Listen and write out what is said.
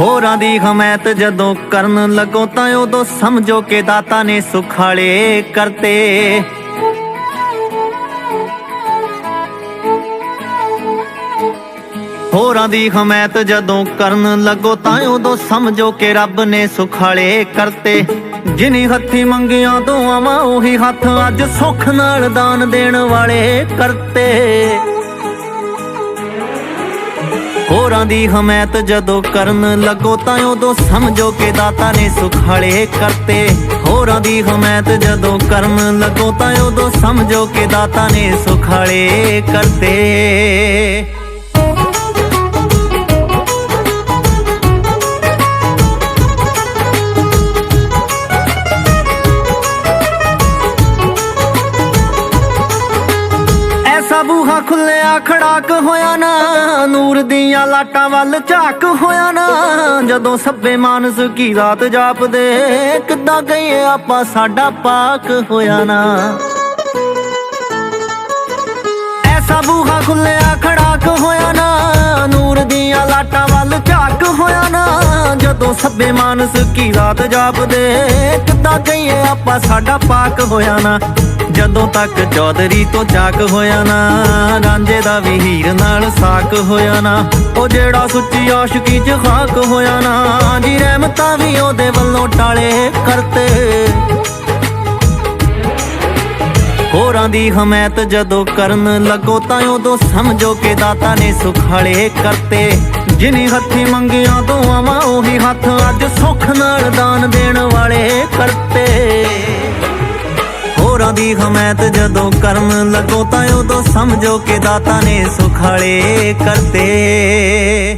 ਹੋਰਾਂ ਦੀ ਹਮਾਇਤ ਜਦੋਂ ਕਰਨ ਲੱਗੋ ਤਾਂ ਉਦੋਂ ਸਮਝੋ ਕਿ ਦਾਤਾ ਨੇ ਸੁਖਾਲੇ ਕਰਤੇ। ਹੋਰਾਂ ਦੀ ਹਮਾਇਤ ਜਦੋਂ ਕਰਨ ਲੱਗੋ ਤਾਂ ਉਦੋਂ ਸਮਝੋ ਕਿ ਰੱਬ ਨੇ ਸੁਖਾਲੇ ਕਰਤੇ। ਜਿਨੀ ਹੱਥੀ ਮੰਗੀਆਂ ਦੁਆਵਾਂ, ਉਹੀ ਹੱਥ ਅੱਜ ਸੁੱਖ ਨਾਲ ਦਾਨ ਦੇਣ ਵਾਲੇ ਕਰਤੇ। ਹੋਰਾਂ ਦੀ ਹਮਾਇਤ ਜਦੋਂ ਕਰਨ ਲੱਗੋ ਤਾਂ ਉਦੋਂ ਸਮਝੋ ਕਿ ਦਾਤਾ ਨੇ ਸੁਖਾਲੇ ਕਰਤੇ। ਹੋਰਾਂ ਦੀ ਹਮਾਇਤ ਜਦੋਂ ਕਰਨ ਲੱਗੋ ਤਾਂ ਉਦੋਂ ਸਮਝੋ ਕਿ ਦਾਤਾ ਨੇ ਸੁਖਾਲੇ ਕਰਤੇ। ਐਸਾ ਬੂਹਾ ਖੁੱਲਿਆ ਖੜਾਕ ਹੋਇਆ ਨਾ। ਨੂਰ ਦੀਆਂ ਲਾਟਾਂ ਵੱਲ ਝਾਕ ਹੋਇਆ ਨਾ। ਜਦੋਂ ਸੱਬੇ ਮਾਨਸ ਕੀ ਰਾਤ ਜਾਪਦੇ, ਕਿੱਦਾਂ ਗਏ ਆਪਾਂ ਸਾਡਾ ਪਾਕ ਹੋਇਆ ਨਾ। ਐਸਾ ਬੂਹਾ ਖੁੱਲਿਆ ਖੜਾਕ ਹੋਇਆ ਨਾ। ਨੂਰ ਦੀਆਂ ਲਾਟਾਂ ਵੱਲ ਝਾਕ ਹੋਇਆ ਨਾ। ਜਦੋਂ ਸੱਬੇ ਮਾਨਸ ਕੀ ਰਾਤ ਜਾਪਦੇ, ਕਿੱਦਾਂ ਕਹੀਏ ਆਪਾਂ ਸਾਡਾ ਪਾਕ ਹੋਇਆ ਨਾ। ਜਦੋਂ ਤੱਕ ਚੌਧਰੀ ਤੋਂ ਚਾਕ ਹੋਇਆ ਨਾ, ਰਾਂਝੇ ਦਾ ਵੀ ਹੀਰ ਨਾਲ ਸਾਕ ਹੋਇਆ ਨਾ, ਉਹ ਜਿਹੜਾ ਸੁੱਚੀ ਆਸ਼ਕੀ 'ਚ ਖਾਕ ਹੋਇਆ ਨਾ ਜੀ ਰਹਿਮਤਾਂ ਵੀ ਉਹਦੇ ਵੱਲੋਂ ਟਾਲੇ ਕਰਤੇ। ਹੋਰਾਂ ਦੀ ਹਮਾਇਤ ਜਦੋਂ ਕਰਨ ਲੱਗੋ ਤਾਂ ਉਦੋਂ ਸਮਝੋ ਕਿ ਦਾਤਾ ਨੇ ਸੁਖਾਲੇ ਕਰਤੇ। ਜਿਨੀ ਹੱਥੀ ਮੰਗੀਆਂ ਦੁਆਵਾਂ ਉਹੀ ਹੱਥ ਅੱਜ ਸੁੱਖ ਨਾਲ ਦਾਨ ਦੇਣ ਵਾਲੇ ਕਰਤੇ। ਹੋਰਾਂ ਦੀ ਜਦੋਂ ਕਰਮ ਲੱਗੋ ਤਾਂ ਉਦੋਂ ਸਮਝੋ ਕਿ ਦਾਤਾ ਨੇ ਸੁਖਾਲੇ ਕਰਤੇ।